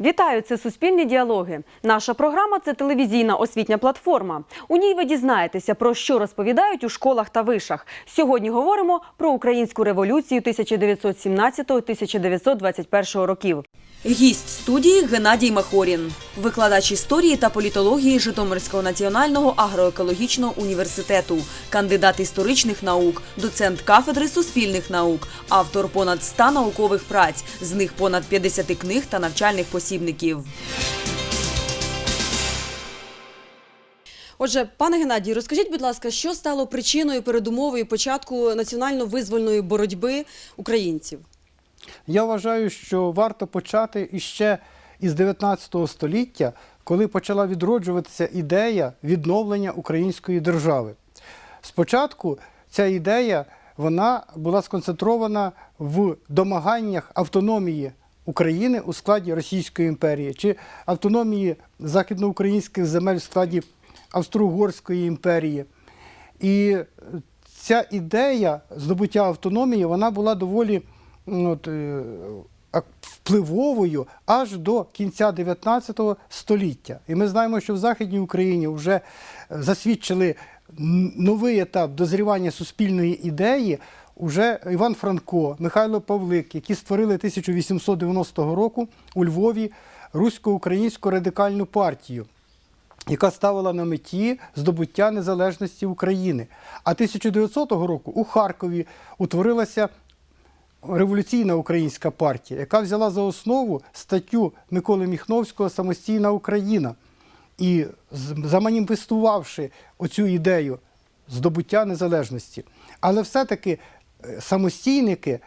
Вітаю, це суспільні діалоги. Наша програма це телевізійна освітня платформа. У ній ви дізнаєтеся про що розповідають у школах та вишах. Сьогодні говоримо про українську революцію 1917-1921 років. Гість студії Геннадій Махорін, викладач історії та політології Житомирського національного агроекологічного університету, кандидат історичних наук, доцент кафедри суспільних наук, автор понад 100 наукових праць, з них понад 50 книг та навчальних посібників. Отже, пане Геннадій, розкажіть, будь ласка, що стало причиною передумовою початку національно-визвольної боротьби українців? Я вважаю, що варто почати іще із 19 століття, коли почала відроджуватися ідея відновлення української держави. Спочатку ця ідея вона була сконцентрована в домаганнях автономії України у складі Російської імперії чи автономії західноукраїнських земель в складі Австро-Угорської імперії. І ця ідея здобуття автономії вона була доволі от, е, впливовою аж до кінця 19 століття. І ми знаємо, що в Західній Україні вже е, засвідчили новий етап дозрівання суспільної ідеї. Уже Іван Франко, Михайло Павлик, які створили 1890 року у Львові русько-українську радикальну партію яка ставила на меті здобуття незалежності України. А 1900 року у Харкові утворилася революційна українська партія, яка взяла за основу статтю Миколи Міхновського Самостійна Україна. І заманіфестувавши оцю ідею здобуття незалежності. Але все-таки е, самостійники,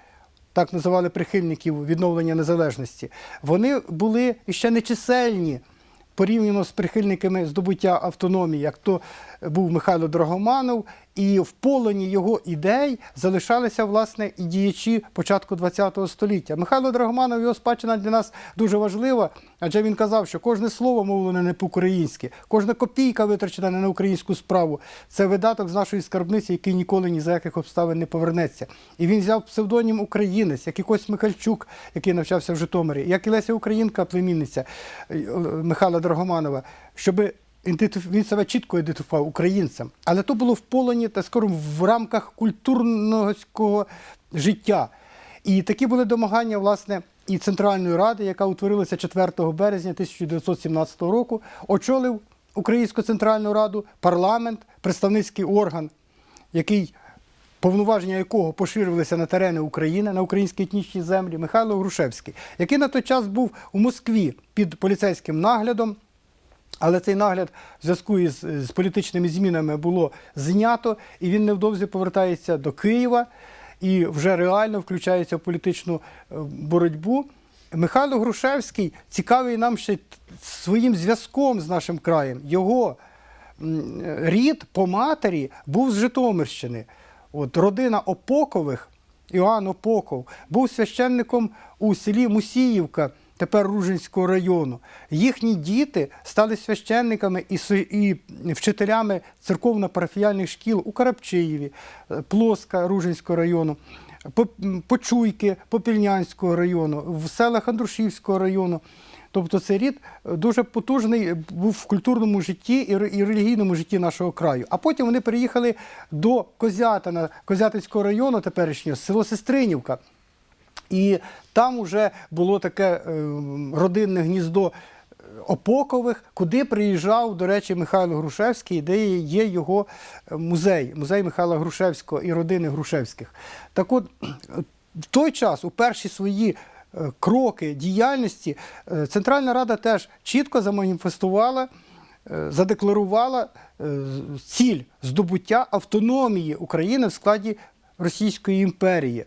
так називали прихильників відновлення незалежності, вони були ще нечисельні порівняно з прихильниками здобуття автономії, як то був Михайло Драгоманов, і в полоні його ідей залишалися власне і діячі початку ХХ століття. Михайло Драгоманов, його спадщина для нас дуже важлива, адже він казав, що кожне слово мовлене не по-українськи, кожна копійка витрачена не на українську справу. Це видаток з нашої скарбниці, який ніколи ні за яких обставин не повернеться. І він взяв псевдонім українець, як і Кость Михальчук, який навчався в Житомирі, як і Леся Українка, племінниця е, Михайла Драгоманова, щоб він себе чітко ідентифікував українцем. Але то було в полоні та скоро в рамках культурного життя. І такі були домагання, власне, і Центральної Ради, яка утворилася 4 березня 1917 року, очолив Українську Центральну Раду, парламент, представницький орган, який повноваження якого поширювалися на терени України, на українські етнічні землі, Михайло Грушевський, який на той час був у Москві під поліцейським наглядом. Але цей нагляд в зв'язку із з політичними змінами було знято, і він невдовзі повертається до Києва і вже реально включається в політичну е, боротьбу. Михайло Грушевський цікавий нам ще своїм зв'язком з нашим краєм. Його рід по матері був з Житомирщини. От родина Опокових, Іоанн Опоков, був священником у селі Мусіївка, тепер Ружинського району. Їхні діти стали священниками і, вчителями церковно-парафіяльних шкіл у Карапчиєві, е, Плоска Ружинського району. Почуйки Попільнянського району, в селах Андрушівського району. Тобто цей рід дуже потужний був в культурному житті і релігійному житті нашого краю. А потім вони переїхали до Козятина, Козятинського району теперішнього, село Сестринівка. І там вже було таке е, родинне гніздо е, Опокових, куди приїжджав, до речі, Михайло Грушевський, де є його е, музей, музей Михайла Грушевського і родини Грушевських. Так от, в той час, у перші свої кроки діяльності, Центральна Рада теж чітко заманіфестувала, задекларувала ціль здобуття автономії України в складі Російської імперії.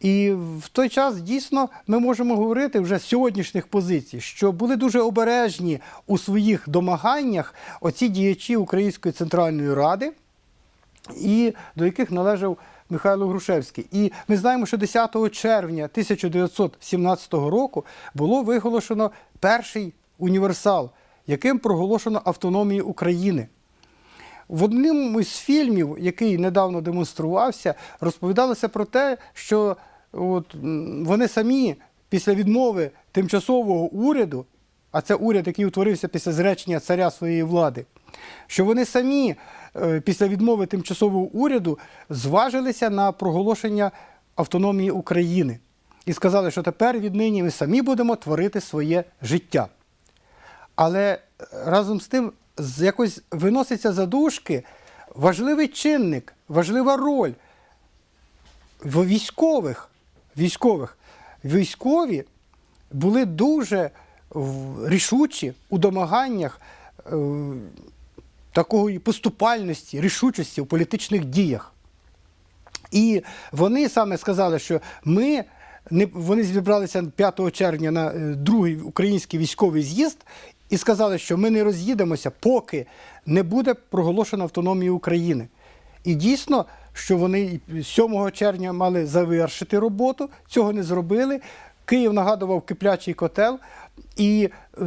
І в той час дійсно ми можемо говорити вже з сьогоднішніх позицій, що були дуже обережні у своїх домаганнях оці діячі Української центральної ради, і до яких належав Михайло Грушевський. І ми знаємо, що 10 червня 1917 року було виголошено перший універсал, яким проголошено автономію України. В одному із фільмів, який недавно демонструвався, розповідалося про те, що от, вони самі після відмови тимчасового уряду, а це уряд, який утворився після зречення царя своєї влади, що вони самі е, після відмови тимчасового уряду зважилися на проголошення автономії України і сказали, що тепер віднині ми самі будемо творити своє життя. Але е, разом з тим з- якось виноситься за дужки важливий чинник, важлива роль військових. військових. Військові були дуже рішучі у домаганнях е, такої поступальності, рішучості у політичних діях. І вони саме сказали, що ми не вони зібралися 5 червня на е, другий український військовий з'їзд і сказали, що ми не роз'їдемося, поки не буде проголошена автономія України. І дійсно, що вони 7 червня мали завершити роботу, цього не зробили. Київ нагадував киплячий котел, і е,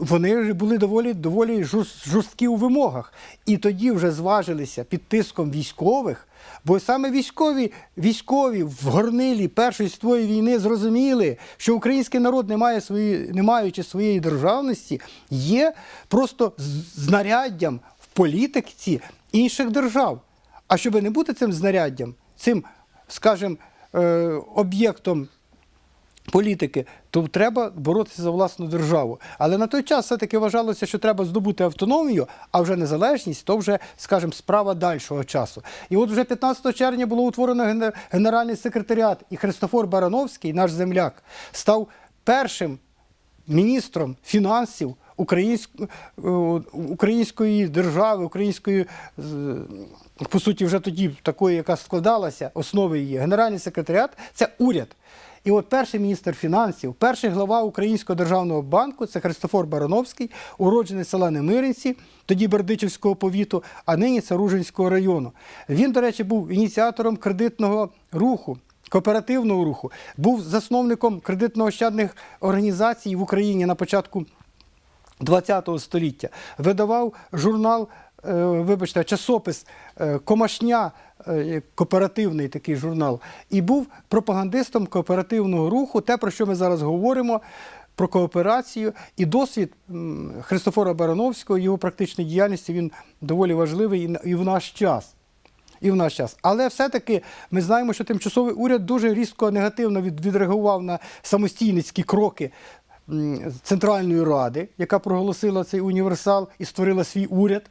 вони були доволі, доволі жорст- жорсткі у вимогах. І тоді вже зважилися під тиском військових, бо саме військові, військові в горнилі Першої світової війни зрозуміли, що український народ, не, має свої, не маючи своєї державності, є просто знаряддям в політиці інших держав. А щоб не бути цим знаряддям, цим, скажімо, е, об'єктом політики, то треба боротися за власну державу. Але на той час все-таки вважалося, що треба здобути автономію, а вже незалежність то вже, скажімо, справа дальшого часу. І от вже 15 червня було утворено генеральний секретаріат, і Христофор Барановський, наш земляк, став першим міністром фінансів е, української держави, української, по суті, вже тоді такої, яка складалася, основи її, генеральний секретаріат це уряд. І от перший міністр фінансів, перший глава Українського державного банку це Христофор Барановський, уроджений села Немиринці, тоді Бердичівського повіту, а нині це Ружинського району. Він, до речі, був ініціатором кредитного руху кооперативного руху, був засновником кредитно-ощадних організацій в Україні на початку ХХ століття. Видавав журнал, вибачте, часопис е, Комашня, е, кооперативний такий журнал, і був пропагандистом кооперативного руху, те, про що ми зараз говоримо. Про кооперацію і досвід Христофора Барановського, його практичної діяльності він доволі важливий і в наш час і в наш час. Але все-таки ми знаємо, що тимчасовий уряд дуже різко негативно відреагував на самостійницькі кроки Центральної Ради, яка проголосила цей універсал і створила свій уряд,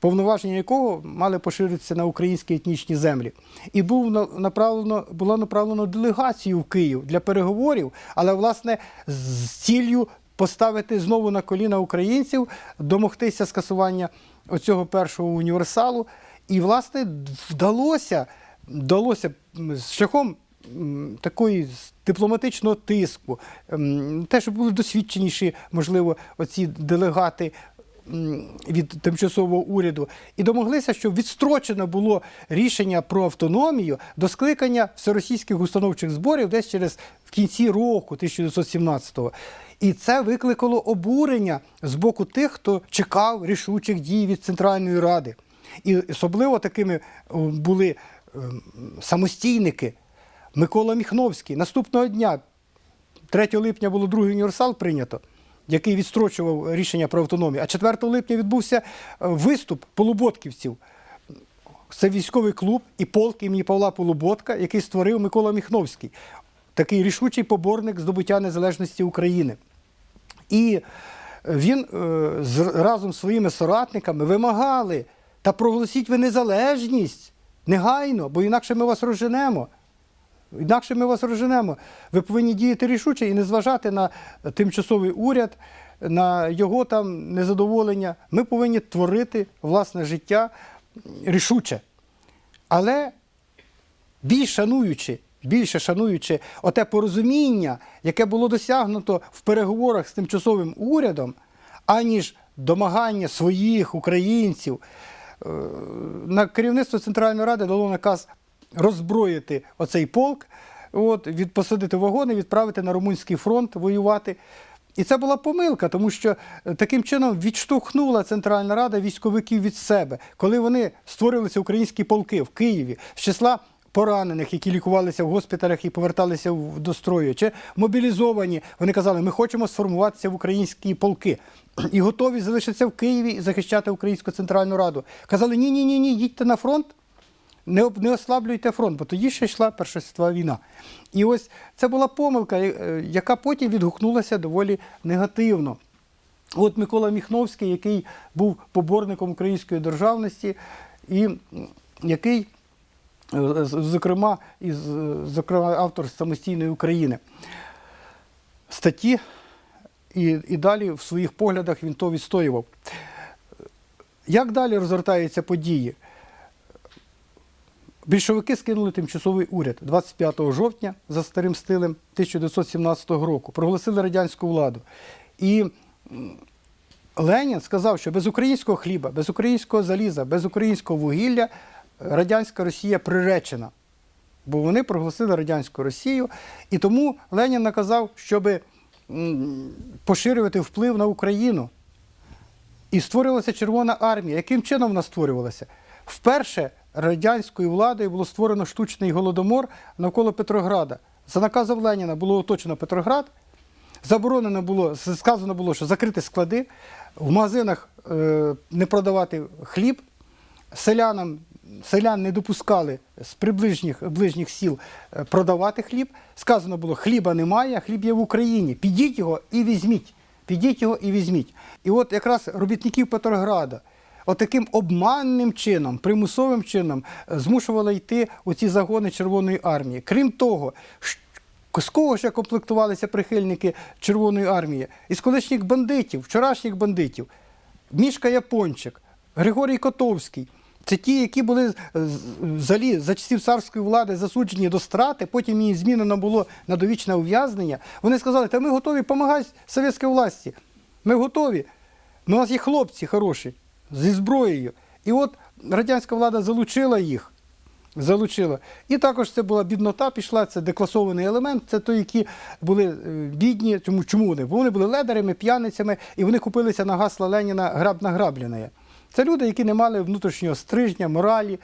повноваження якого мали поширитися на українські етнічні землі. І був на- направлено, було направлено делегацію в Київ для переговорів, але власне з ціллю поставити знову на коліна українців, домогтися скасування оцього першого універсалу. І, власне, вдалося, вдалося з шляхом такої дипломатичного тиску, м, те, що були досвідченіші, можливо, оці делегати від тимчасового уряду, і домоглися, щоб відстрочено було рішення про автономію до скликання всеросійських установчих зборів десь через в кінці року 1917-го. І це викликало обурення з боку тих, хто чекав рішучих дій від Центральної Ради. І особливо такими були ем, самостійники. Микола Міхновський наступного дня, 3 липня, було другий універсал прийнято, який відстрочував рішення про автономію. А 4 липня відбувся е, виступ полуботківців. Це військовий клуб і полк імені Павла Полуботка, який створив Микола Міхновський, такий рішучий поборник здобуття незалежності України. І він е, з, разом з своїми соратниками вимагали та проголосіть ви незалежність негайно, бо інакше ми вас розженемо. Інакше ми вас розженемо. Ви повинні діяти рішуче і не зважати на тимчасовий уряд, на його там незадоволення. Ми повинні творити власне життя рішуче. Але більш шануючи, більше шануючи оте порозуміння, яке було досягнуто в переговорах з тимчасовим урядом, аніж домагання своїх українців, е, на керівництво Центральної Ради дало наказ роззброїти оцей полк, от, від, посадити вагони, відправити на Румунський фронт воювати. І це була помилка, тому що е, таким чином відштовхнула Центральна Рада військовиків від себе, коли вони створилися українські полки в Києві з числа поранених, які лікувалися в госпіталях і поверталися до строю, чи мобілізовані. Вони казали, ми хочемо сформуватися в українські полки і готові залишитися в Києві і захищати Українську Центральну Раду. Казали, ні, ні, ні, ні, їдьте на фронт. Не, не ослаблюйте фронт, бо тоді ще йшла Перша світова війна. І ось це була помилка, е, яка потім відгукнулася доволі негативно. От Микола Міхновський, який був поборником української державності, і який, е, зокрема, із, зокрема, автор самостійної України статті, і, і далі в своїх поглядах він то відстоював. Як далі розгортаються події? Більшовики скинули тимчасовий уряд 25 жовтня за старим стилем 1917 року, проголосили радянську владу. І Ленін сказав, що без українського хліба, без українського заліза, без українського вугілля радянська Росія приречена. Бо вони проголосили радянську Росію, і тому Ленін наказав, щоб поширювати вплив на Україну. І створювалася Червона армія. Яким чином вона створювалася? Вперше радянською владою було створено штучний голодомор навколо Петрограда. За наказом Леніна було оточено Петроград. Заборонено було, сказано було, що закрити склади, в магазинах е, не продавати хліб, селянам, селян не допускали з приближніх ближніх сіл е, продавати хліб. Сказано було, хліба немає, хліб є в Україні. Підіть його і візьміть. Підіть його і візьміть. І от якраз робітників Петрограда отаким обманним чином, примусовим чином е, змушували йти у ці загони Червоної армії. Крім того, з кого ще комплектувалися прихильники Червоної армії? Із колишніх бандитів, вчорашніх бандитів. Мішка Япончик, Григорій Котовський. Це ті, які були взагалі за часів царської влади засуджені до страти, потім їм змінено було на довічне ув'язнення. Вони сказали, та ми готові допомагати совєтській власті. Ми готові. Ну, У нас є хлопці хороші зі зброєю. І от радянська влада залучила їх. Залучила. І також це була біднота, пішла, це декласований елемент, це той, які були е, бідні. Чому, чому вони? Бо вони були ледарями, п'яницями, і вони купилися на гасла Леніна граб награблене. Це люди, які не мали внутрішнього стрижня, моралі.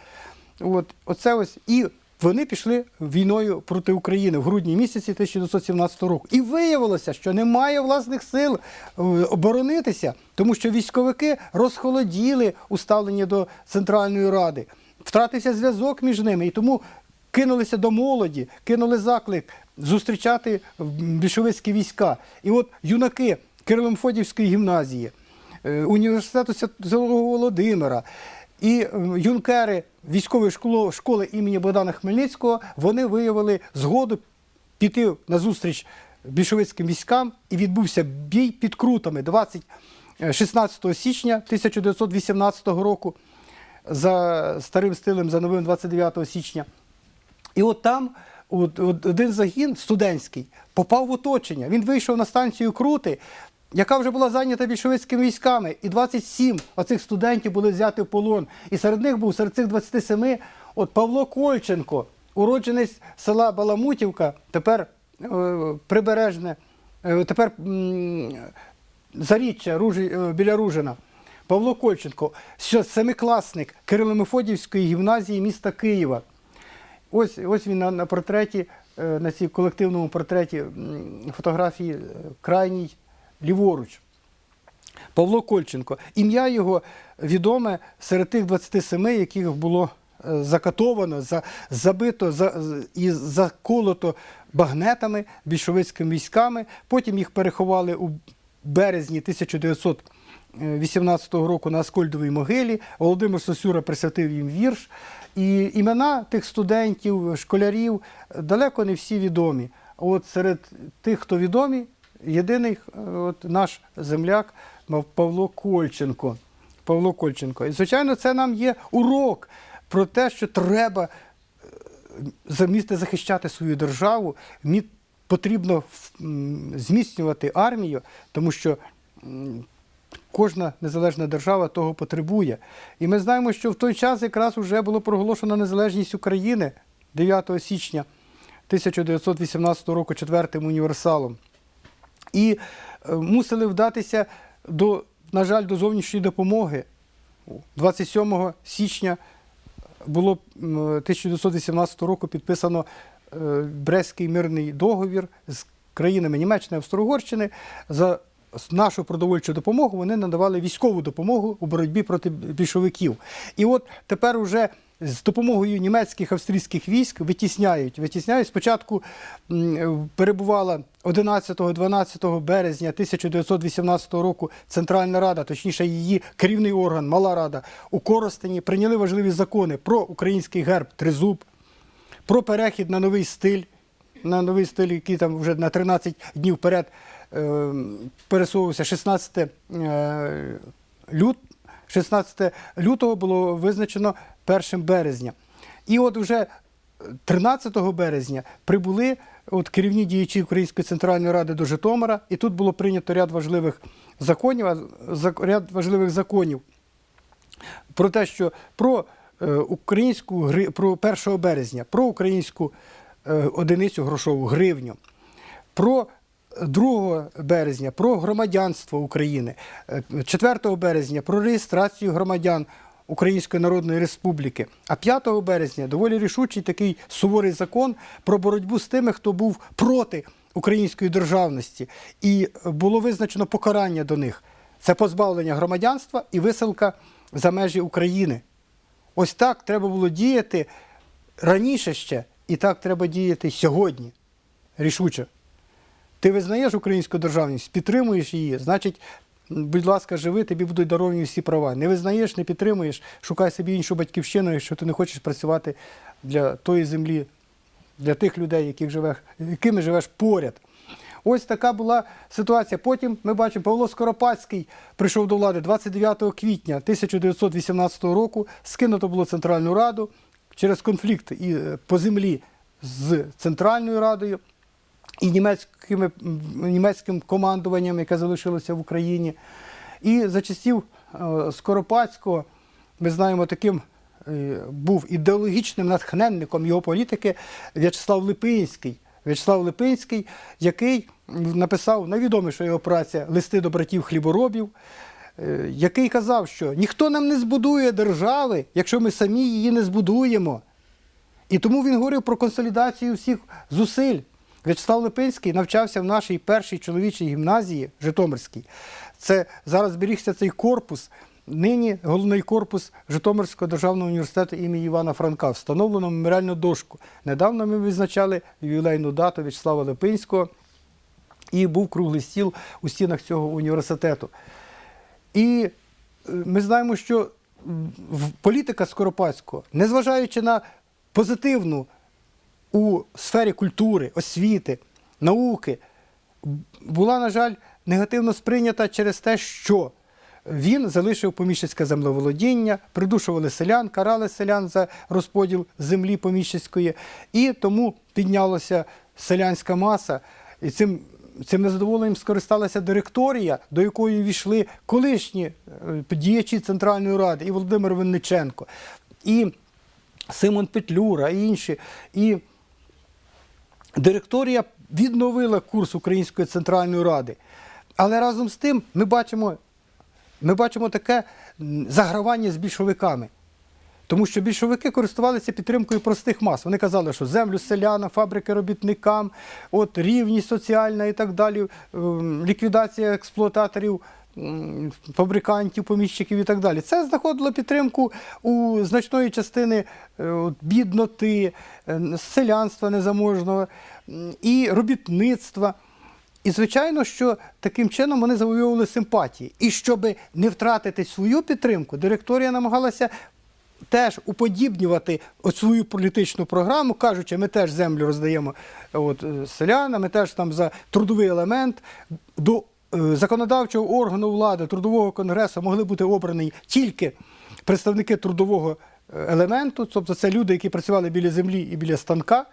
От, оце ось. І вони пішли війною проти України в грудні місяці 1917 року. І виявилося, що немає власних сил е, оборонитися, тому що військовики розхолоділи у ставленні до Центральної Ради. Втратився зв'язок між ними. І тому кинулися до молоді, кинули заклик зустрічати більшовицькі війська. І от юнаки Кирило-Мефодіївської гімназії, е, університету Святого Володимира і е, юнкери військової школи, школи імені Богдана Хмельницького вони виявили згоду піти на зустріч більшовицьким військам, і відбувся бій під крутами 20, е, 16 січня 1918 року за старим стилем, за новим 29 січня. І от там один загін студентський попав в оточення. Він вийшов на станцію Крути, яка вже була зайнята більшовицькими військами. І 27 оцих студентів були взяті в полон. І серед них був, серед цих 27, от Павло Кольченко, уродженець села Баламутівка, тепер е, прибережне, е, тепер м, Заріччя Ружі, е, біля Ружина. Павло Кольченко, що семикласник Кирило-Мефодіївської гімназії міста Києва. Ось, ось він на, на портреті, е, на цій колективному портреті фотографії е, крайній ліворуч. Павло Кольченко. Ім'я його відоме серед тих 27, яких було е, закатовано, забито і заколото багнетами більшовицькими військами. Потім їх переховали у березні 1918 року на Аскольдовій могилі. Володимир Сосюра присвятив їм вірш. І імена тих студентів, школярів далеко не всі відомі. От серед тих, хто відомі, єдиний е, от наш земляк Павло Кольченко. Павло Кольченко. І, звичайно, це нам є урок про те, що треба замісти захищати свою державу, потрібно зміцнювати армію, тому що кожна незалежна держава того потребує. І ми знаємо, що в той час якраз вже було проголошено незалежність України 9 січня 1918 року четвертим універсалом. І е, мусили вдатися до, на жаль, до зовнішньої допомоги. 27 січня було 1918 року підписано е, Брестський мирний договір з країнами Німеччини Австро-Угорщини. За нашу продовольчу допомогу вони надавали військову допомогу у боротьбі проти більшовиків. І от тепер уже з допомогою німецьких австрійських військ витісняють. Витісняють спочатку перебувала 11-12 березня 1918 року Центральна Рада, точніше її керівний орган, Мала Рада у Коростені прийняли важливі закони про український герб Тризуб, про перехід на новий стиль, на новий стиль, який там вже на 13 днів вперед е, пересовувався 16 е, лют, 16 лютого було визначено 1 березня. І от вже 13 березня прибули от керівні діячі Української центральної ради до Житомира, і тут було прийнято ряд важливих законів, ряд важливих законів про те, що про е, українську про 1 березня, про українську е, одиницю грошову гривню, про 2 березня про громадянство України, е, 4 березня про реєстрацію громадян Української Народної Республіки, а 5 березня доволі рішучий такий суворий закон про боротьбу з тими, хто був проти української державності, і було визначено покарання до них. Це позбавлення громадянства і висилка за межі України. Ось так треба було діяти раніше ще, і так треба діяти сьогодні. Рішуче. Ти визнаєш українську державність, підтримуєш її, значить, будь ласка, живи, тобі будуть даровані всі права. Не визнаєш, не підтримуєш, шукай собі іншу батьківщину, якщо ти не хочеш працювати для тої землі, для тих людей, яких живеш, якими живеш поряд. Ось така була ситуація. Потім ми бачимо, Павло Скоропадський прийшов до влади 29 квітня 1918 року. Скинуто було Центральну Раду через конфлікт е, по землі з Центральною Радою і німецькими, німецьким командуванням, яке залишилося в Україні. І за часів е, Скоропадського, ми знаємо, таким е, був ідеологічним натхненником його політики В'ячеслав Липинський. В'ячеслав Липинський, який написав найвідоміша його праця Листи до братів хліборобів, е, який казав, що ніхто нам не збудує держави, якщо ми самі її не збудуємо. І тому він говорив про консолідацію всіх зусиль. В'ячеслав Липинський навчався в нашій першій чоловічій гімназії Житомирській. Це зараз зберігся цей корпус. Нині головний корпус Житомирського державного університету імені Івана Франка встановлено меморіальну дошку. Недавно ми відзначали ювілейну дату В'ячеслава Липинського, і був круглий стіл у стінах цього університету. І е, ми знаємо, що політика Скоропадського, незважаючи на позитивну у сфері культури, освіти, науки, була, на жаль, негативно сприйнята через те, що він залишив поміщицьке землеволодіння, придушували селян, карали селян за розподіл землі поміщицької, і тому піднялася селянська маса. І цим, цим незадоволенням скористалася директорія, до якої війшли колишні е, діячі Центральної Ради, і Володимир Винниченко, і Симон Петлюра, і інші. І директорія відновила курс Української центральної ради. Але разом з тим ми бачимо, ми бачимо таке загравання з більшовиками. Тому що більшовики користувалися підтримкою простих мас. Вони казали, що землю селянам, фабрики робітникам, от рівність соціальна і так далі, ем, ліквідація експлуататорів, фабрикантів, поміщиків і так далі. Це знаходило підтримку у значної частини е, бідноти, е, селянства незаможного і робітництва. І звичайно, що таким чином вони завоювали симпатії. І щоб не втратити свою підтримку, директорія намагалася теж уподібнювати свою політичну програму, кажучи, ми теж землю роздаємо от, е, селянам, ми теж там за трудовий елемент. До законодавчого органу влади, трудового конгресу могли бути обрані тільки представники трудового е, елементу, тобто це люди, які працювали біля землі і біля станка.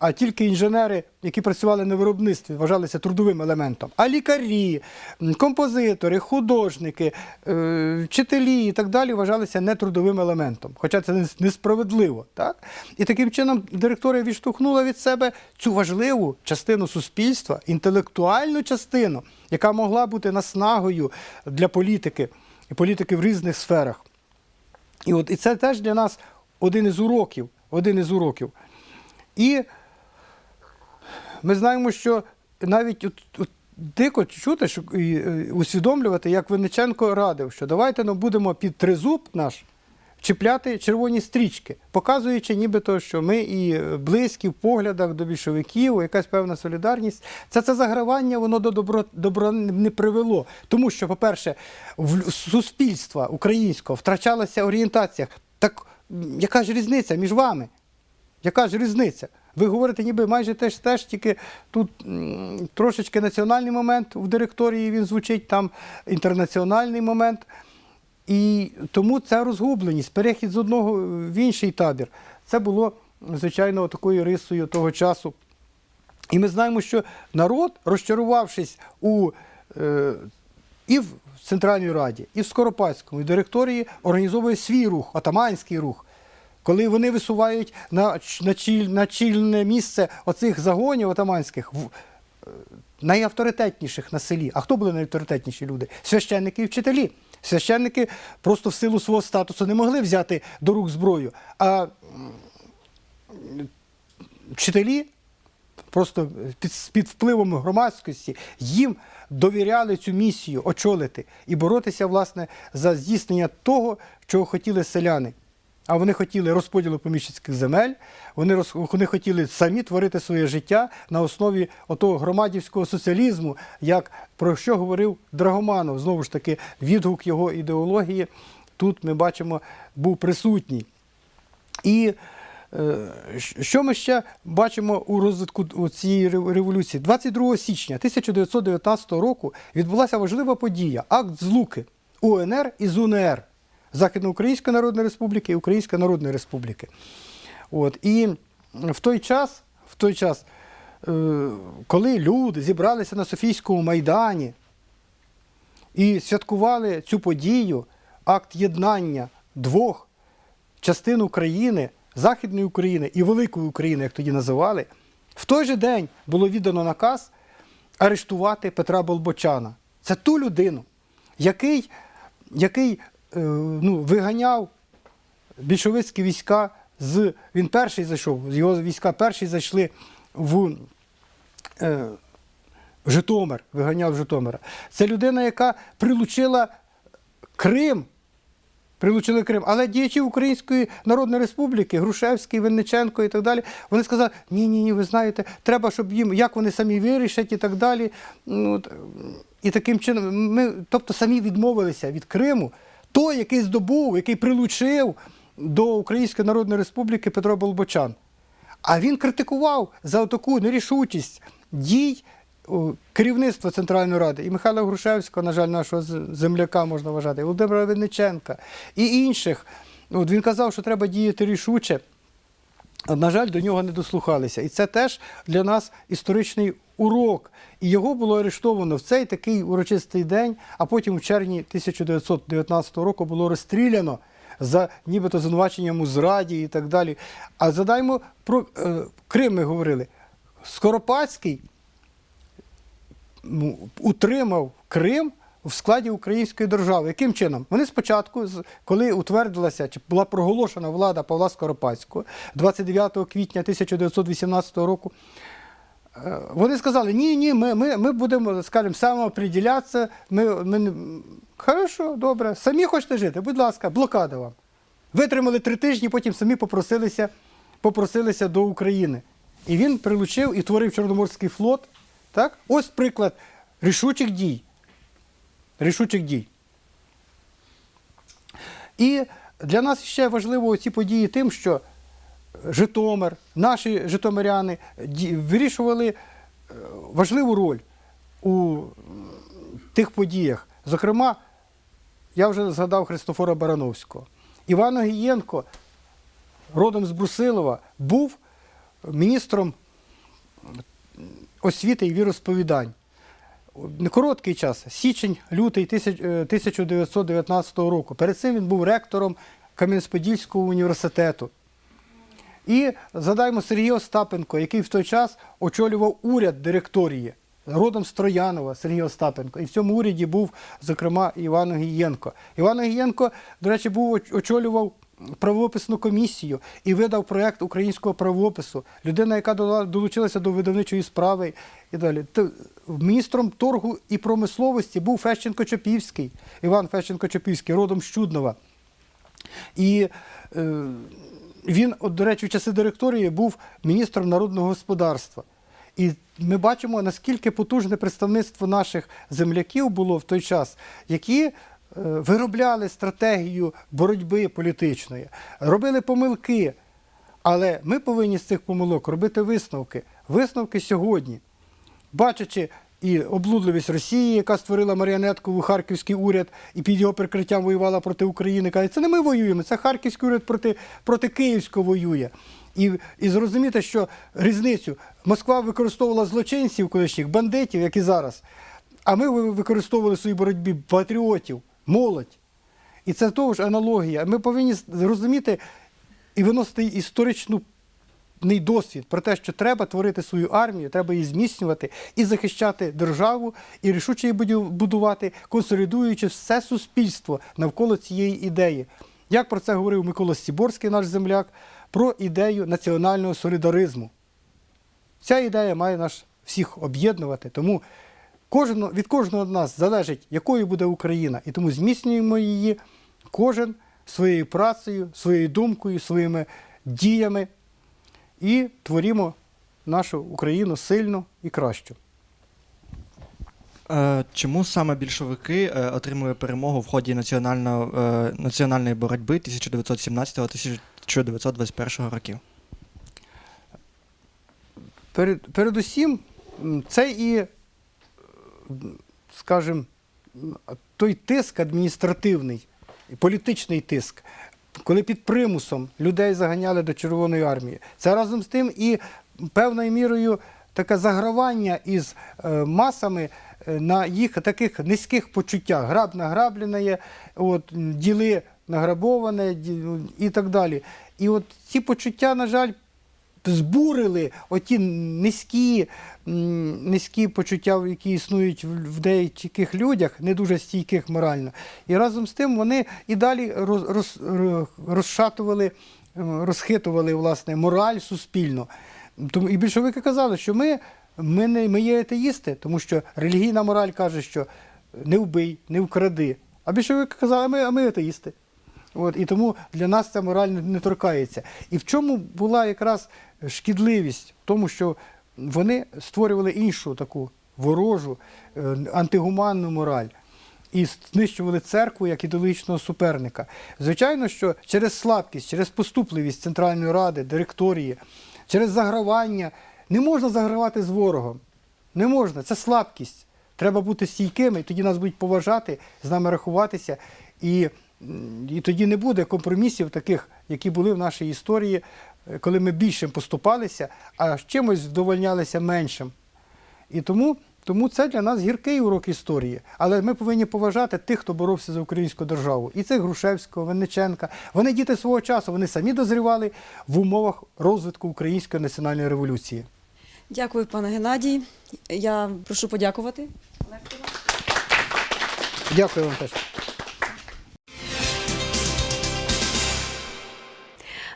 А тільки інженери, які працювали на виробництві, вважалися трудовим елементом. А лікарі, композитори, художники, е, вчителі і так далі вважалися нетрудовим елементом. Хоча це несправедливо. Так? І таким чином директорія відштовхнула від себе цю важливу частину суспільства, інтелектуальну частину, яка могла бути наснагою для політики, і політики в різних сферах. І от і це теж для нас один із уроків. Один із уроків. І ми знаємо, що навіть от, от, дико чути, що, і, е, усвідомлювати, як Винниченко радив, що давайте ну, будемо під тризуб наш чіпляти червоні стрічки, показуючи нібито, що ми і близькі в поглядах до більшовиків, якась певна солідарність. Це це загравання, воно до добро, добра не привело. Тому що, по-перше, в суспільства українського втрачалася орієнтація. Так яка ж різниця між вами? Яка ж різниця? Ви говорите, ніби майже теж теж, тільки тут трошечки національний момент в директорії він звучить, там інтернаціональний момент. І тому ця розгубленість, перехід з одного в інший табір, це було, звичайно, такою рисою того часу. І ми знаємо, що народ, розчарувавшись у, е, і в Центральній Раді, і в Скоропадському, і в директорії, організовує свій рух, атаманський рух. Коли вони висувають на, на, чіль, на чільне місце оцих загонів атаманських, в, е, найавторитетніших на селі. А хто були найавторитетніші люди? Священники і вчителі. Священники просто в силу свого статусу не могли взяти до рук зброю. А вчителі просто під, під впливом громадськості їм довіряли цю місію очолити і боротися, власне, за здійснення того, чого хотіли селяни. А вони хотіли розподілу поміщицьких земель, вони, роз, вони хотіли самі творити своє життя на основі отого громадівського соціалізму, як про що говорив Драгоманов. Знову ж таки, відгук його ідеології тут ми бачимо був присутній. І е, що ми ще бачимо у розвитку цієї революції? 22 січня 1919 року відбулася важлива подія акт злуки УНР із УНР Західноукраїнської Народної Республіки і Української Народної Республіки. От. І в той час, в той час, е, коли люди зібралися на Софійському майдані і святкували цю подію, акт єднання двох частин України, Західної України і Великої України, як тоді називали, в той же день було віддано наказ арештувати Петра Болбочана. Це ту людину, який, який ну, виганяв більшовицькі війська з. Він перший зайшов, його війська перші зайшли в. Е, Житомир, виганяв Житомира. Це людина, яка прилучила Крим прилучили Крим. Але діячі Української Народної Республіки, Грушевський, Винниченко і так далі, вони сказали, ні, ні, ні, ви знаєте, треба, щоб їм, як вони самі вирішать і так далі. Ну, і таким чином, ми, тобто самі відмовилися від Криму, той, який здобув, який прилучив до Української Народної Республіки Петро Болбочан. А він критикував за таку нерішучість дій керівництва Центральної Ради і Михайла Грушевського, на жаль, нашого земляка можна вважати, і Володимира Винниченка і інших. От він казав, що треба діяти рішуче. На жаль, до нього не дослухалися. І це теж для нас історичний урок. І його було арештовано в цей такий урочистий день, а потім в червні 1919 року було розстріляно за нібито звинуваченням у зраді і так далі. А задаймо про е, Крим ми говорили. Скоропадський ну, утримав Крим в складі української держави. Яким чином? Вони спочатку, коли утвердилася чи була проголошена влада Павла Скоропадського 29 квітня 1918 року, вони сказали, ні, ні, ми, ми, ми будемо, скажімо, самооприділятися. Ми, ми, хорошо, добре, самі хочете жити, будь ласка, блокада вам. Витримали три тижні, потім самі попросилися, попросилися до України. І він прилучив і творив Чорноморський флот. Так? Ось приклад рішучих дій. Рішучих дій. І для нас ще важливо ці події тим, що Житомир, наші житомиряни вирішували е, важливу роль у тих подіях. Зокрема, я вже згадав Христофора Барановського. Іван Огієнко, родом з Брусилова, був міністром освіти і віросповідань. Короткий час, січень, лютий е, 1919 року. Перед цим він був ректором Кам'янець-Подільського університету. І згадаємо Сергія Остапенко, який в той час очолював уряд директорії, родом з Троянова Сергій Остапенко. І в цьому уряді був, зокрема, Іван Огієнко. Іван Огієнко, до речі, був очолював правописну комісію і видав проєкт українського правопису. Людина, яка долучилася до видавничої справи і далі. Міністром торгу і промисловості був Фещенко Чопівський, Іван Фещенко Чопівський, родом з Чуднова. І е, він, от, до речі, в часи директорії був міністром народного господарства. І ми бачимо, наскільки потужне представництво наших земляків було в той час, які е, виробляли стратегію боротьби політичної, робили помилки. Але ми повинні з цих помилок робити висновки. Висновки сьогодні бачачи і облудливість Росії, яка створила маріонетковий харківський уряд і під його прикриттям воювала проти України, каже, це не ми воюємо, це харківський уряд проти, проти Київського воює. І, і зрозуміти, що різницю Москва використовувала злочинців колишніх, бандитів, як і зараз. А ми використовували в своїй боротьбі патріотів, молодь. І це теж аналогія. Ми повинні зрозуміти і виносити історичну досвід про те, що треба творити свою армію, треба її зміцнювати і захищати державу, і рішуче її будувати, консолідуючи все суспільство навколо цієї ідеї. Як про це говорив Микола Сіборський, наш земляк, про ідею національного солідаризму. Ця ідея має нас всіх об'єднувати, тому кожен, від кожного з нас залежить, якою буде Україна, і тому зміцнюємо її кожен своєю працею, своєю думкою, своїми діями і творімо нашу Україну сильну і кращу. Е, Чому саме більшовики е, отримали перемогу в ході е, національної боротьби 1917-1921 років? Перед, передусім, це і, скажімо, той тиск адміністративний, політичний тиск, коли під примусом людей заганяли до Червоної армії. Це разом з тим і певною мірою таке загравання із е, масами е, на їх таких низьких почуттях. Граб награблене, от, діли награбоване і так далі. І от ці почуття, на жаль, збурили оті низькі, низькі почуття, які існують в деяких людях, не дуже стійких морально. І разом з тим вони і далі роз, роз, розшатували, е, розхитували власне, мораль суспільну. Тому і більшовики казали, що ми, ми, не, ми є атеїсти, тому що релігійна мораль каже, що не вбий, не вкради. А більшовики казали, а ми, а ми атеїсти. От, і тому для нас ця мораль не, торкається. І в чому була якраз шкідливість? В тому, що вони створювали іншу таку ворожу, е, антигуманну мораль. І знищували церкву як ідеологічного суперника. Звичайно, що через слабкість, через поступливість Центральної Ради, директорії, через загравання не можна загравати з ворогом. Не можна, це слабкість. Треба бути стійкими, і тоді нас будуть поважати, з нами рахуватися. І, і тоді не буде компромісів таких, які були в нашій історії, е, коли ми більшим поступалися, а чимось вдовольнялися меншим. І тому, тому це для нас гіркий урок історії. Але ми повинні поважати тих, хто боровся за українську державу. І це Грушевського, Винниченка. Вони діти свого часу, вони самі дозрівали в умовах розвитку української національної революції. Дякую, пане Геннадій. Я прошу подякувати. Дякую вам теж.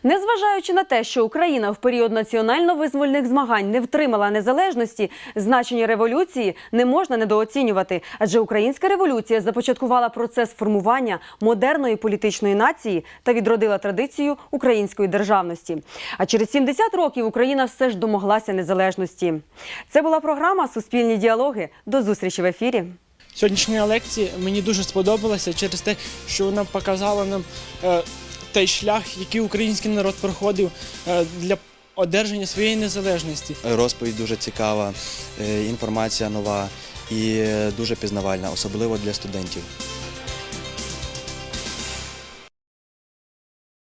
Незважаючи на те, що Україна в період національно-визвольних змагань не втримала незалежності, значення революції не можна недооцінювати, адже українська революція започаткувала процес формування модерної політичної нації та відродила традицію української державності. А через 70 років Україна все ж домоглася незалежності. Це була програма Суспільні діалоги. До зустрічі в ефірі. Сьогоднішня лекція мені дуже сподобалася через те, що вона показала нам е, той шлях, який український народ проходив е, для одержання своєї незалежності. Розповідь дуже цікава, е, інформація нова і е, дуже пізнавальна, особливо для студентів.